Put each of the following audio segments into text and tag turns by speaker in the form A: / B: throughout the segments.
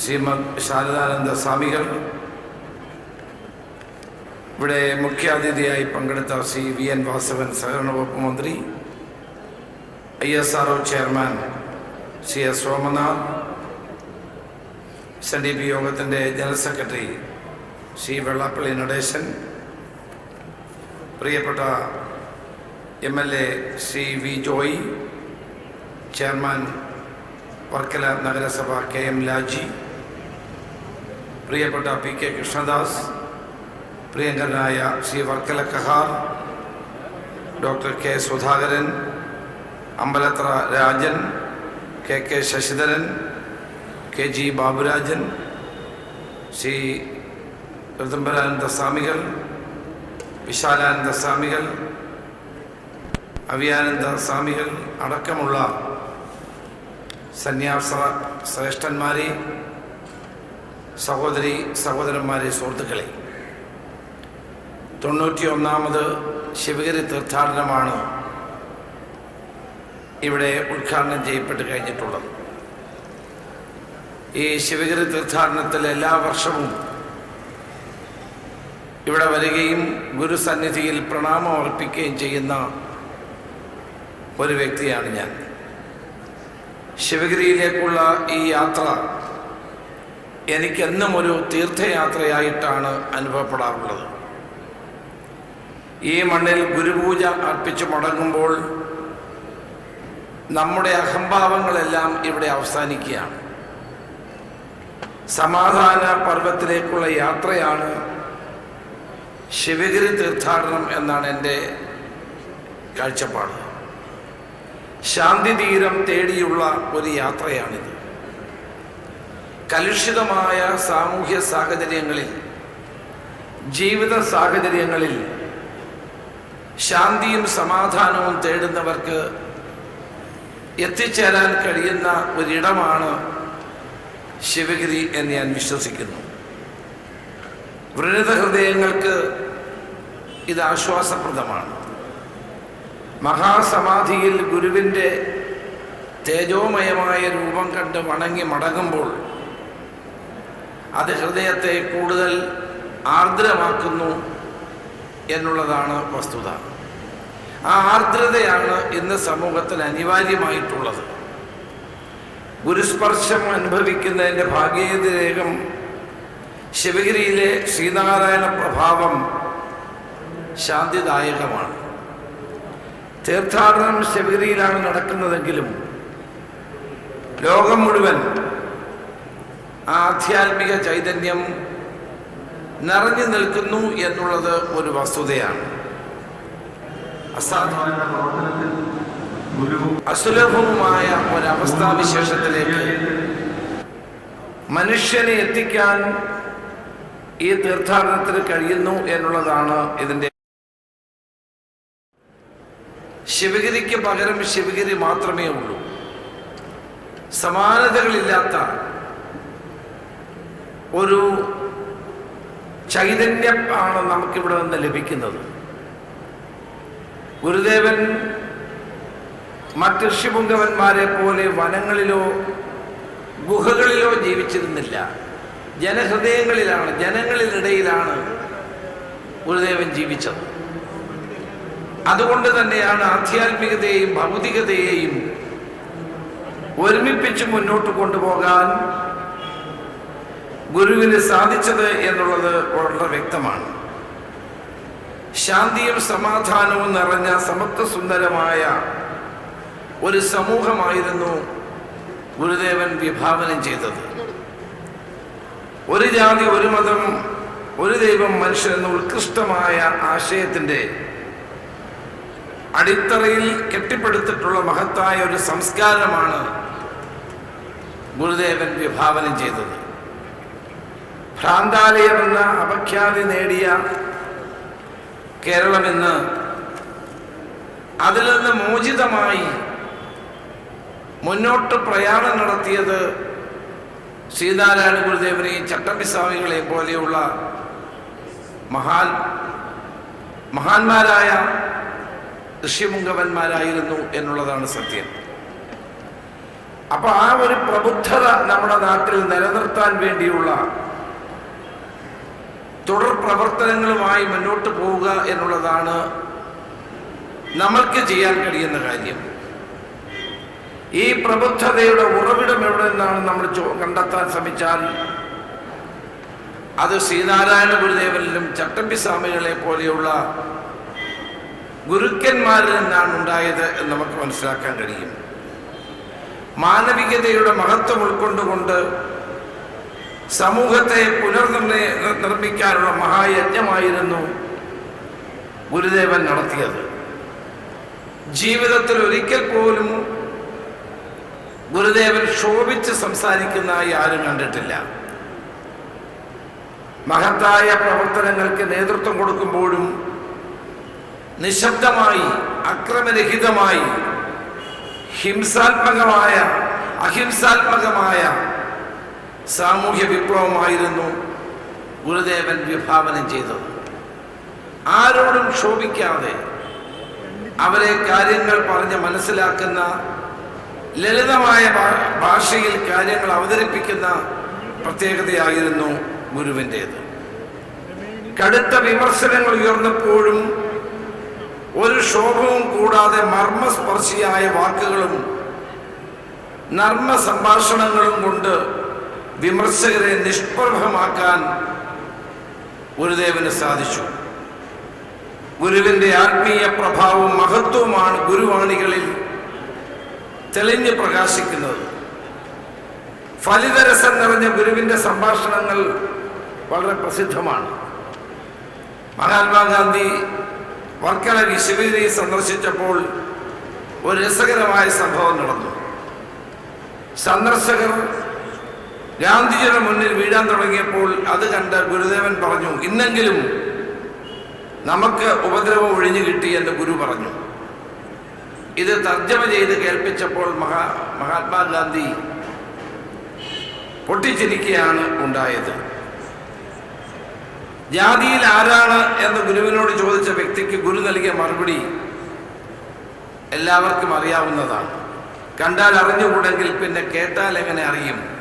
A: ശ്രീമദ് ശാരദാനന്ദ സ്വാമികൾ. ഇവിടെ മുഖ്യാതിഥിയായി പങ്കെടുത്ത ശ്രീ വി എൻ വാസവൻ സഹകരണ വകുപ്പ് മന്ത്രി I S R chairman Shri S Somanath S N D P യോഗത്തിന്റെ ജനറൽ സെക്രട്ടറി ശ്രീ വെള്ളാപ്പള്ളി നടേശൻ പ്രിയപ്പെട്ട M L A Shri V Joy chairman Varkala നഗരസഭ കെ എം ലാജി പ്രിയപ്പെട്ട പി കെ കൃഷ്ണദാസ് പ്രിയങ്കരനായ Shri Varkala Kahar doctor K Sudhakaran Ambalathara Rajan K K Sasidharan K G Baburajan Shri Ritambharananda സ്വാമികൾ വിശാലാനന്ദ സ്വാമികൾ അവിയാനന്ദ സ്വാമികൾ അടക്കമുള്ള സന്യാസ ശ്രേഷ്ഠന്മാരെ സഹോദരി സഹോദരന്മാരെ സുഹൃത്തുക്കളെ തൊണ്ണൂറ്റി ഒന്നാമത് ശിവഗിരി തീർത്ഥാടനമാണ് ഇവിടെ ഉദ്ഘാടനം ചെയ്യപ്പെട്ട് കഴിഞ്ഞിട്ടുള്ളത്. ഈ ശിവഗിരി തീർത്ഥാടനത്തിൽ എല്ലാ വർഷവും ഇവിടെ വരികയും ഗുരുസന്നിധിയിൽ പ്രണാമം അർപ്പിക്കുകയും ചെയ്യുന്ന ഒരു വ്യക്തിയാണ് ഞാൻ. ശിവഗിരിയിലേക്കുള്ള ഈ യാത്ര എനിക്കെന്നും ഒരു തീർത്ഥയാത്രയായിട്ടാണ് അനുഭവപ്പെടാറുള്ളത്. ഈ മണ്ണിൽ ഗുരുപൂജ അർപ്പിച്ചു മടങ്ങുമ്പോൾ നമ്മുടെ അഹംഭാവങ്ങളെല്ലാം ഇവിടെ അവസാനിക്കുകയാണ്. സമാധാന പർവത്തിലേക്കുള്ള യാത്രയാണ് ശിവഗിരി തീർത്ഥാടനം എന്നാണ് എന്റെ കാഴ്ചപ്പാട്. ശാന്തി തീരം തേടിയുള്ള ഒരു യാത്രയാണിത്. കലുഷിതമായ സാമൂഹ്യ സാഹചര്യങ്ങളിൽ ജീവിത സാഹചര്യങ്ങളിൽ ശാന്തിയും സമാധാനവും തേടുന്നവർക്ക് എത്തിച്ചേരാൻ കഴിയുന്ന ഒരിടമാണ് ശിവഗിരി എന്ന് ഞാൻ വിശ്വസിക്കുന്നു. വ്രണിത ഹൃദയങ്ങൾക്ക് ഇത് ആശ്വാസപ്രദമാണ്. മഹാസമാധിയിൽ ഗുരുവിന്റെ തേജോമയമായ രൂപം കണ്ട് വണങ്ങി മടങ്ങുമ്പോൾ അത് ഹൃദയത്തെ കൂടുതൽ ആർദ്രമാക്കുന്നു എന്നുള്ളതാണ് വസ്തുത. ആ ആർദ്രതയാണ് ഇന്ന് സമൂഹത്തിന് അനിവാര്യമായിട്ടുള്ളത്. ഗുരുസ്പർശം അനുഭവിക്കുന്നതിന്റെ ഭാഗ്യതിരേഖം ശിവഗിരിയിലെ ശ്രീനാരായണ പ്രഭാവം ശാന്തിദായകമാണ്. തീർത്ഥാടനം ശിവഗിരിയിലാണ് നടക്കുന്നതെങ്കിലും ലോകം മുഴുവൻ ആധ്യാത്മിക ചൈതന്യം നിറഞ്ഞു നിൽക്കുന്നു എന്നുള്ളത് ഒരു വസ്തുതയാണ്. അസുലഭവുമായ ഒരവസ്ഥാവിശേഷത്തിലേക്ക് മനുഷ്യനെ എത്തിക്കാൻ ഈ തീർത്ഥാടനത്തിന് കഴിയുന്നു എന്നുള്ളതാണ് ഇതിന്റെ ശിവഗിരിക്ക് പകരം ശിവഗിരി മാത്രമേ ഉള്ളൂ. സമാനതകളില്ലാത്ത ഒരു ചൈതന്യമാണ് നമുക്കിവിടെ നിന്ന് ലഭിക്കുന്നത്. ഗുരുദേവൻ മറ്റ് ഋഷിപുങ്കവന്മാരെ പോലെ വനങ്ങളിലോ ഗുഹകളിലോ ജീവിച്ചിരുന്നില്ല. ജനഹൃദയങ്ങളിലാണ് ജനങ്ങളിലിടയിലാണ് ഗുരുദേവൻ ജീവിച്ചത്. അതുകൊണ്ട് തന്നെയാണ് ആധ്യാത്മികതയെയും ഭൗതികതയെയും ഒരുമിപ്പിച്ച് മുന്നോട്ട് കൊണ്ടുപോകാൻ ഗുരുവിന് സാധിച്ചത് എന്നുള്ളത് വളരെ വ്യക്തമാണ്. ശാന്തിയും സമാധാനവും നിറഞ്ഞ സമത്വസുന്ദരമായ ഒരു സമൂഹമായിരുന്നു ഗുരുദേവൻ വിഭാവനം ചെയ്തത്. ഒരു ജാതി ഒരു മതം ഒരു ദൈവം മനുഷ്യൻ എന്ന ഉത്കൃഷ്ടമായ ആശയത്തിന്റെ അടിത്തറയിൽ കെട്ടിപ്പടുത്തിട്ടുള്ള മഹത്തായ ഒരു സംസ്കാരമാണ് ഗുരുദേവൻ വിഭാവനം ചെയ്തത്. ഭ്രാന്താലയം എന്ന അപഖ്യാതി നേടിയ കേരളമെന്ന് അതിൽ നിന്ന് മോചിതമായി മുന്നോട്ട് പ്രയാണം നടത്തിയത് ശ്രീനാരായണ ഗുരുദേവനെയും ചട്ടമ്പിസ്വാമികളെയും പോലെയുള്ള മഹാൻ മഹാന്മാരായ ഋഷിമുങ്കവന്മാരായിരുന്നു എന്നുള്ളതാണ് സത്യം. അപ്പൊ ആ ഒരു പ്രബുദ്ധത നമ്മുടെ നാട്ടിൽ നിലനിർത്താൻ വേണ്ടിയുള്ള തുടർ പ്രവർത്തനങ്ങളുമായി മുന്നോട്ട് പോവുക എന്നുള്ളതാണ് നമ്മൾക്ക് ചെയ്യാൻ കഴിയുന്ന കാര്യം. ഈ പ്രബുദ്ധതയുടെ ഉറവിടം എവിടെ നിന്നാണ് നമ്മൾ കണ്ടെത്താൻ ശ്രമിച്ചാൽ അത് ശ്രീനാരായണ ഗുരുദേവനിലും ചട്ടമ്പി സ്വാമികളെ പോലെയുള്ള ഗുരുക്കന്മാരിൽ നിന്നാണ് ഉണ്ടായത് എന്ന് നമുക്ക് മനസ്സിലാക്കാൻ കഴിയും. മാനവികതയുടെ മഹത്വം ഉൾക്കൊണ്ടുകൊണ്ട് സമൂഹത്തെ പുനർനിർണയ നിർമ്മിക്കാനുള്ള മഹായജ്ഞമായിരുന്നു ഗുരുദേവൻ നടത്തിയത്. ജീവിതത്തിൽ ഒരിക്കൽ പോലും ഗുരുദേവൻ ശോഭിച്ച് സംസാരിക്കുന്നതായി ആരും കണ്ടിട്ടില്ല. മഹത്തായ പ്രവർത്തനങ്ങൾക്ക് നേതൃത്വം കൊടുക്കുമ്പോഴും നിശബ്ദമായി അക്രമരഹിതമായി ഹിംസാത്മകമായ അഹിംസാത്മകമായ സാമൂഹ്യ വിപ്ലവമായിരുന്നു ഗുരുദേവൻ വിഭാവനം ചെയ്തത്. ആരോടും ക്ഷോഭിക്കാതെ അവരെ കാര്യങ്ങൾ പറഞ്ഞ് മനസ്സിലാക്കുന്ന ലളിതമായ ഭാഷയിൽ കാര്യങ്ങൾ അവതരിപ്പിക്കുന്ന പ്രത്യേകതയായിരുന്നു ഗുരുവിന്റേത്. കടുത്ത വിമർശനങ്ങൾ ഉയർന്നപ്പോഴും ഒരു ക്ഷോഭവും കൂടാതെ മർമ്മസ്പർശിയായ വാക്കുകളും നർമ്മ സംഭാഷണങ്ങളും കൊണ്ട് വിമർശകരെ നിഷ്പ്രഭമാക്കാൻ ഗുരുദേവന് സാധിച്ചു. ഗുരുവിന്റെ ആത്മീയ പ്രഭാവവും മഹത്വവുമാണ് ഗുരുവാണികളിൽ തെളിഞ്ഞു പ്രകാശിക്കുന്നത്. ഫലിതരസം നിറഞ്ഞ ഗുരുവിന്റെ സംഭാഷണങ്ങൾ വളരെ പ്രസിദ്ധമാണ്. മഹാത്മാഗാന്ധി വർക്കല ശിവഗിരി സന്ദർശിച്ചപ്പോൾ ഒരു രസകരമായ സംഭവം നടന്നു. സന്ദർശകർ ഗാന്ധിജിയുടെ മുന്നിൽ വീഴാൻ തുടങ്ങിയപ്പോൾ അത് കണ്ട് ഗുരുദേവൻ പറഞ്ഞു ഇന്നെങ്കിലും നമുക്ക് ഉപദ്രവം ഒഴിഞ്ഞു കിട്ടി എന്ന് ഗുരു പറഞ്ഞു. ഇത് തർജമ ചെയ്ത് കേൾപ്പിച്ചപ്പോൾ മഹാ മഹാത്മാഗാന്ധി പൊട്ടിച്ചിരിക്കുകയാണ് ഉണ്ടായത്. ജാതിയിൽ ആരാണ്? എന്ന് ഗുരുവിനോട് ചോദിച്ച വ്യക്തിക്ക് ഗുരു നൽകിയ മറുപടി എല്ലാവർക്കും അറിയാവുന്നതാണ്. കണ്ടാൽ അറിഞ്ഞുകൂടെങ്കിൽ പിന്നെ കേട്ടാൽ എങ്ങനെ അറിയും?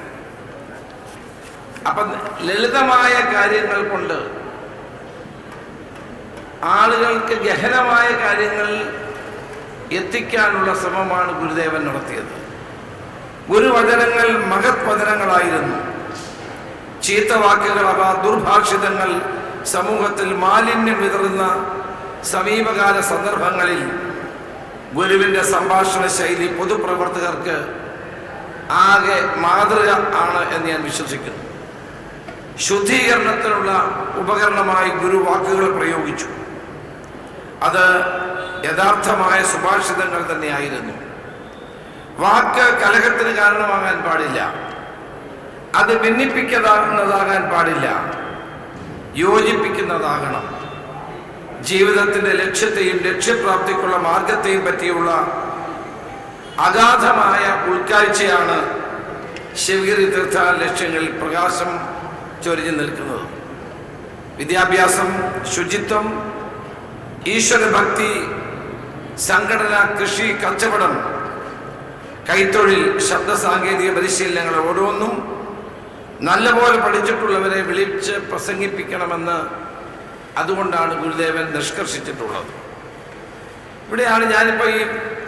A: അപ്പം ലളിതമായ കാര്യങ്ങൾ കൊണ്ട് ആളുകൾക്ക് ഗഹനമായ കാര്യങ്ങൾ എത്തിക്കാനുള്ള ശ്രമമാണ് ഗുരുദേവൻ നടത്തിയത്. ഗുരുവചനങ്ങൾ മഹത് വചനങ്ങളായിരുന്നു. ചീത്ത വാക്കുകൾ അവ ദുർഭാഷിതങ്ങൾ സമൂഹത്തിൽ മാലിന്യം വിതറുന്ന സമീപകാല സന്ദർഭങ്ങളിൽ ഗുരുവിന്റെ സംഭാഷണ ശൈലി പൊതുപ്രവർത്തകർക്ക് ആകെ മാതൃക ആണ് എന്ന് ഞാൻ വിശ്വസിക്കുന്നു. ശുദ്ധീകരണത്തിനുള്ള ഉപകരണമായി ഗുരു വാക്കുകൾ പ്രയോഗിച്ചു. അത് യഥാർത്ഥമായ സുഭാഷിതങ്ങൾ തന്നെയായിരുന്നു. വാക്ക് കലഹത്തിന് കാരണമാകാൻ പാടില്ല. അത് ഭിന്നിപ്പിക്കുന്നതാകാൻ പാടില്ല. യോജിപ്പിക്കുന്നതാകണം. ജീവിതത്തിന്റെ ലക്ഷ്യത്തെയും ലക്ഷ്യപ്രാപ്തിക്കുള്ള മാർഗത്തെയും പറ്റിയുള്ള അഗാധമായ ഉൾക്കാഴ്ചയാണ് ശിവഗിരി തീർത്ഥ ലക്ഷ്യങ്ങളിൽ പ്രകാശം ചൊരിഞ്ഞു നിൽക്കുന്നത്. വിദ്യാഭ്യാസം ശുചിത്വം ഈശ്വരഭക്തി സംഘടന കൃഷി കച്ചവടം കൈത്തൊഴിൽ ശബ്ദ സാങ്കേതിക പരിശീലനങ്ങൾ ഓരോന്നും നല്ലപോലെ പഠിച്ചിട്ടുള്ളവരെ വിളിച്ച് പ്രസംഗിപ്പിക്കണമെന്ന് അതുകൊണ്ടാണ് ഗുരുദേവൻ നിഷ്കർഷിച്ചിട്ടുള്ളത്. ഇവിടെയാണ് ഞാനിപ്പോൾ ഈ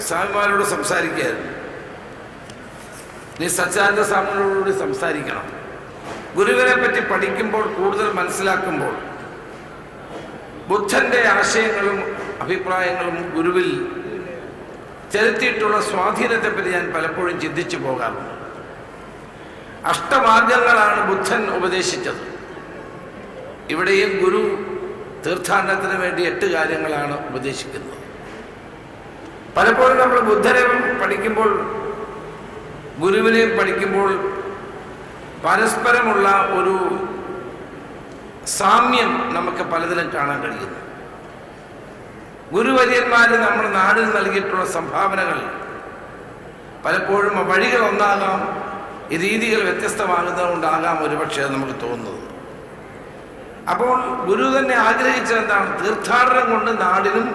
A: സ്വാമിമാരോട് സംസാരിക്കുകയായിരുന്നു നീ സച്ചാനന്ദ സ്വാമികളോടുകൂടി സംസാരിക്കണം. ഗുരുവിനെ പറ്റി പഠിക്കുമ്പോൾ കൂടുതൽ മനസ്സിലാക്കുമ്പോൾ ബുദ്ധന്റെ ആശയങ്ങളും അഭിപ്രായങ്ങളും ഗുരുവിൽ ചെലുത്തിയിട്ടുള്ള സ്വാധീനത്തെപ്പറ്റി ഞാൻ പലപ്പോഴും ചിന്തിച്ചു പോകാറുണ്ട്. അഷ്ടമാർഗങ്ങളാണ് ബുദ്ധൻ ഉപദേശിച്ചത്. ഇവിടെയും ഗുരു തീർത്ഥാടനത്തിന് വേണ്ടി എട്ട് കാര്യങ്ങളാണ് ഉപദേശിക്കുന്നത്. പലപ്പോഴും നമ്മൾ ബുദ്ധനെ പഠിക്കുമ്പോൾ ഗുരുവിനെയും പഠിക്കുമ്പോൾ പരസ്പരമുള്ള ഒരു സാമ്യം നമുക്ക് പലതിലും കാണാൻ കഴിയുന്നു. ഗുരുവര്യന്മാർ നമ്മുടെ നാടിന് നൽകിയിട്ടുള്ള സംഭാവനകൾ പലപ്പോഴും വഴികൾ ഒന്നാകാം രീതികൾ വ്യത്യസ്തമാകുന്നതുകൊണ്ടാകാം ഒരുപക്ഷെ നമുക്ക് തോന്നുന്നത്. അപ്പോൾ ഗുരു തന്നെ ആഗ്രഹിച്ചത് എന്താണ് തീർത്ഥാടനം കൊണ്ട് നാടിനും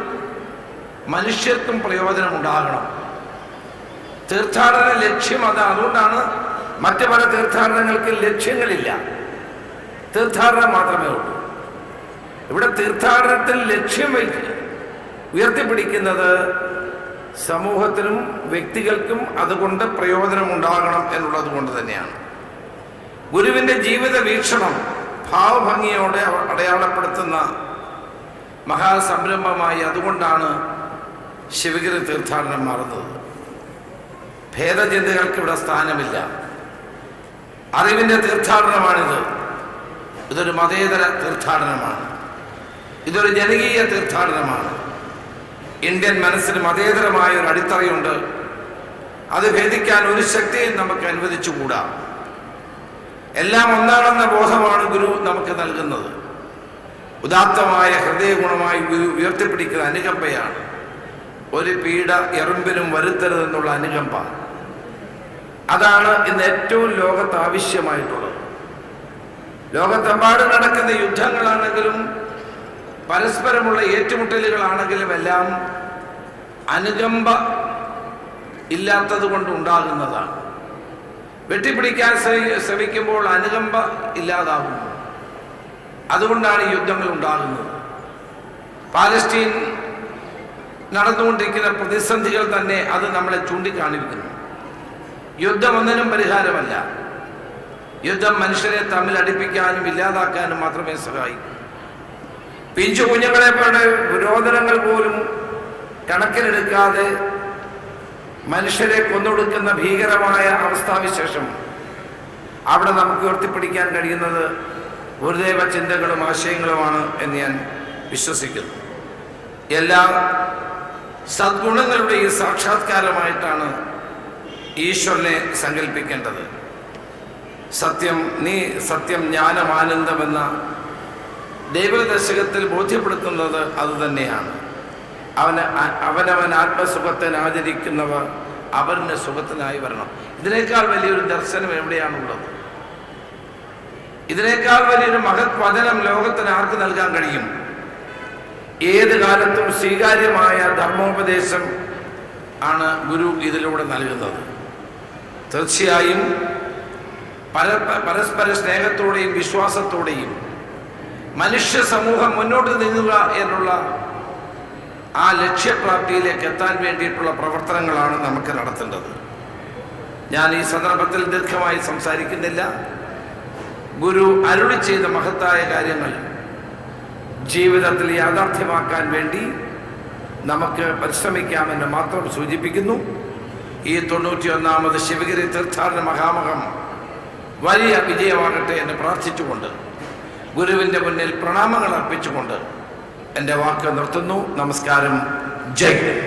A: മനുഷ്യർക്കും പ്രയോജനം ഉണ്ടാകണം. തീർത്ഥാടന ലക്ഷ്യം അത് അതുകൊണ്ടാണ് മറ്റു പല തീർത്ഥാടനങ്ങൾക്ക് ലക്ഷ്യങ്ങളില്ല. തീർത്ഥാടനം മാത്രമേ ഉള്ളൂ. ഇവിടെ തീർത്ഥാടനത്തിൽ ലക്ഷ്യം വയ്ക്കുക. ഉയർത്തിപ്പിടിക്കുന്നത് സമൂഹത്തിനും വ്യക്തികൾക്കും അതുകൊണ്ട് പ്രയോജനം ഉണ്ടാകണം എന്നുള്ളത് കൊണ്ട് തന്നെയാണ്. ഗുരുവിന്റെ ജീവിത വീക്ഷണം ഭാവഭംഗിയോടെ അടയാളപ്പെടുത്തുന്ന മഹാസംരംഭമായി അതുകൊണ്ടാണ് ശിവഗിരി തീർത്ഥാടനം മാറുന്നത്. ഭേദചിന്തകൾക്ക് ഇവിടെ സ്ഥാനമില്ല. അറിവിന്റെ തീർത്ഥാടനമാണിത്. ഇതൊരു മതേതര തീർത്ഥാടനമാണ്. ഇതൊരു ജനകീയ തീർത്ഥാടനമാണ്. ഇന്ത്യൻ മനസ്സിന് മതേതരമായ ഒരു അടിത്തറയുണ്ട്. അത് ഭേദിക്കാൻ ഒരു ശക്തിയും നമുക്ക് അനുവദിച്ചുകൂടാ. എല്ലാം ഒന്നാണെന്ന ബോധമാണ് ഗുരു നമുക്ക് നൽകുന്നത്. ഉദാത്തമായ ഹൃദയഗുണമായി ഗുരു ഉയർത്തിപ്പിടിക്കുന്ന അനുകമ്പയാണ്. ഒരു പീഡ എറുമ്പിലും വരുത്തരുതെന്നുള്ള അനുകമ്പ. അതാണ് ഇന്ന് ഏറ്റവും ലോകത്ത് ആവശ്യമായിട്ടുള്ളത്. ലോകത്തെമ്പാടും നടക്കുന്ന യുദ്ധങ്ങളാണെങ്കിലും പരസ്പരമുള്ള ഏറ്റുമുട്ടലുകളാണെങ്കിലും എല്ലാം അനുകമ്പ ഇല്ലാത്തത് കൊണ്ട് ഉണ്ടാകുന്നതാണ്. വെട്ടിപ്പിടിക്കാൻ ശ്രമിക്കുമ്പോൾ അനുകമ്പ ഇല്ലാതാകുന്നു. അതുകൊണ്ടാണ് യുദ്ധങ്ങൾ ഉണ്ടാകുന്നത്. പാലസ്റ്റീൻ നടന്നുകൊണ്ടിരിക്കുന്ന പ്രതിസന്ധികൾ തന്നെ അത് നമ്മളെ ചൂണ്ടിക്കാണിക്കുന്നു. യുദ്ധം ഒന്നിനും പരിഹാരമല്ല. യുദ്ധം മനുഷ്യരെ തമ്മിൽ അടുപ്പിക്കാനും ഇല്ലാതാക്കാനും മാത്രമേ സഹായിക്കൂ പിഞ്ചു കുഞ്ഞുങ്ങളെ പോലെ പുരോധനങ്ങൾ പോലും കണക്കിലെടുക്കാതെ മനുഷ്യരെ കൊന്നൊടുക്കുന്ന ഭീകരമായ അവസ്ഥാവിശേഷം അവിടെ നമുക്ക് ഉയർത്തിപ്പിടിക്കാൻ കഴിയുന്നത് ഗുരുദേവ ചിന്തകളും ആശയങ്ങളുമാണ് എന്ന് ഞാൻ വിശ്വസിക്കുന്നു. എല്ലാ സദ്ഗുണങ്ങളുടെയും സാക്ഷാത്കാരമായിട്ടാണ് ഈശ്വരനെ സങ്കല്പിക്കേണ്ടത് സത്യം നീ സത്യം ജ്ഞാനം ആനന്ദമെന്ന ദൈവദശകത്തിൽ ബോധ്യപ്പെടുത്തുന്നത് അതുതന്നെയാണ്. അവന് അവനവൻ ആത്മസുഖത്തിന് ആചരിക്കുന്നവർ അവരിന് സുഖത്തിനായി വരണം. ഇതിനേക്കാൾ വലിയൊരു ദർശനം എവിടെയാണുള്ളത്? ഇതിനേക്കാൾ വലിയൊരു മഹത് വചനം ലോകത്തിന് ആർക്ക് നൽകാൻ കഴിയും? ഏത് കാലത്തും സ്വീകാര്യമായ ധർമ്മോപദേശം ആണ് ഗുരു ഇതിലൂടെ നൽകുന്നത്. തീർച്ചയായും പരസ്പര സ്നേഹത്തോടെയും വിശ്വാസത്തോടെയും മനുഷ്യ സമൂഹം മുന്നോട്ട് നീങ്ങുക എന്നുള്ള ആ ലക്ഷ്യപ്രാപ്തിയിലേക്ക് എത്താൻ വേണ്ടിയിട്ടുള്ള പ്രവർത്തനങ്ങളാണ് നമുക്ക് നടത്തേണ്ടത്. ഞാൻ ഈ സന്ദർഭത്തിൽ ദീർഘമായി സംസാരിക്കുന്നില്ല. ഗുരു അരുളി ചെയ്ത മഹത്തായ കാര്യങ്ങൾ ജീവിതത്തിൽ യാഥാർത്ഥ്യമാക്കാൻ വേണ്ടി നമുക്ക് പരിശ്രമിക്കാമെന്ന് മാത്രം സൂചിപ്പിക്കുന്നു. ഈ തൊണ്ണൂറ്റിയൊന്നാമത് ശിവഗിരി തീർത്ഥാടന മഹാമഹം വലിയ വിജയമാകട്ടെ എന്ന് പ്രാർത്ഥിച്ചുകൊണ്ട് ഗുരുവിന്റെ മുന്നിൽ പ്രണാമങ്ങൾ അർപ്പിച്ചുകൊണ്ട് എന്റെ വാക്ക് നിർത്തുന്നു. നമസ്കാരം. ജയ്